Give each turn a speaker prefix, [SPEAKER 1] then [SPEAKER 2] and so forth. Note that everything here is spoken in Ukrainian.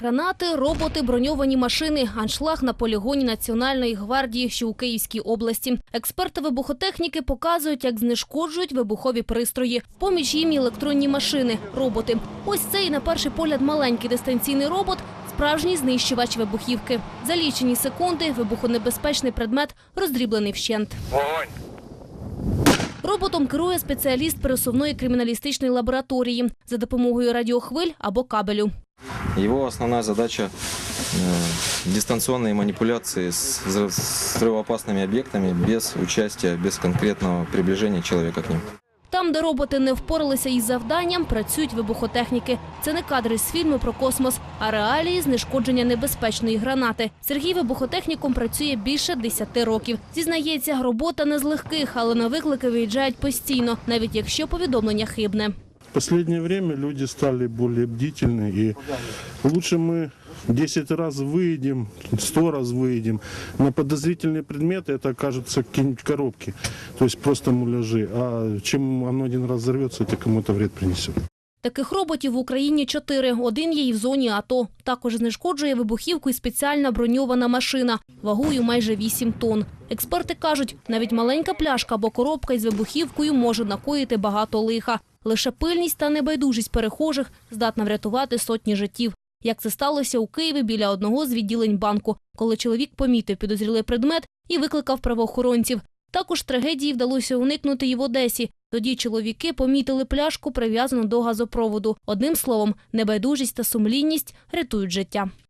[SPEAKER 1] Гранати, роботи, броньовані машини, аншлаг на полігоні Національної гвардії, що у Київській області. Експерти вибухотехніки показують, як знешкоджують вибухові пристрої. Поміж їм електронні машини, роботи. Ось цей на перший погляд маленький дистанційний робот. Справжній знищувач вибухівки. За лічені секунди вибухонебезпечний предмет роздріблений вщент.
[SPEAKER 2] Вогонь!
[SPEAKER 1] Роботом керує спеціаліст пересувної криміналістичної лабораторії за допомогою радіохвиль або кабелю.
[SPEAKER 3] Его основная задача э, дистанционные манипуляции с взрыв- с взрывоопасными объектами без участия, без конкретного приближения человека к ним.
[SPEAKER 1] Там, де роботи не впоралися із завданням, працюють вибухотехніки. Це не кадри з фільму про космос, а реалії знешкодження небезпечної гранати. Сергій вибухотехніком працює більше 10 років. Зізнається, робота не з легких, але на виклики виїжджають постійно, навіть якщо повідомлення хибне.
[SPEAKER 4] В последнее время люди стали более бдительны, и лучше мы 10 раз выйдем, 100 раз выйдем. На подозрительные предметы это окажутся какие-нибудь коробки, то есть просто муляжи. А чем оно один раз взорвется, это кому-то вред принесет.
[SPEAKER 1] Таких роботів в Україні чотири. Один є і в зоні АТО. Також знешкоджує вибухівку і спеціальна броньована машина вагою майже 8 тонн. Експерти кажуть, навіть маленька пляшка або коробка із вибухівкою може накоїти багато лиха. Лише пильність та небайдужість перехожих здатна врятувати сотні життів. Як це сталося у Києві біля одного з відділень банку, коли чоловік помітив підозрілий предмет і викликав правоохоронців. Також трагедії вдалося уникнути і в Одесі. Тоді чоловіки помітили пляшку, прив'язану до газопроводу. Одним словом, небайдужість та сумлінність рятують життя.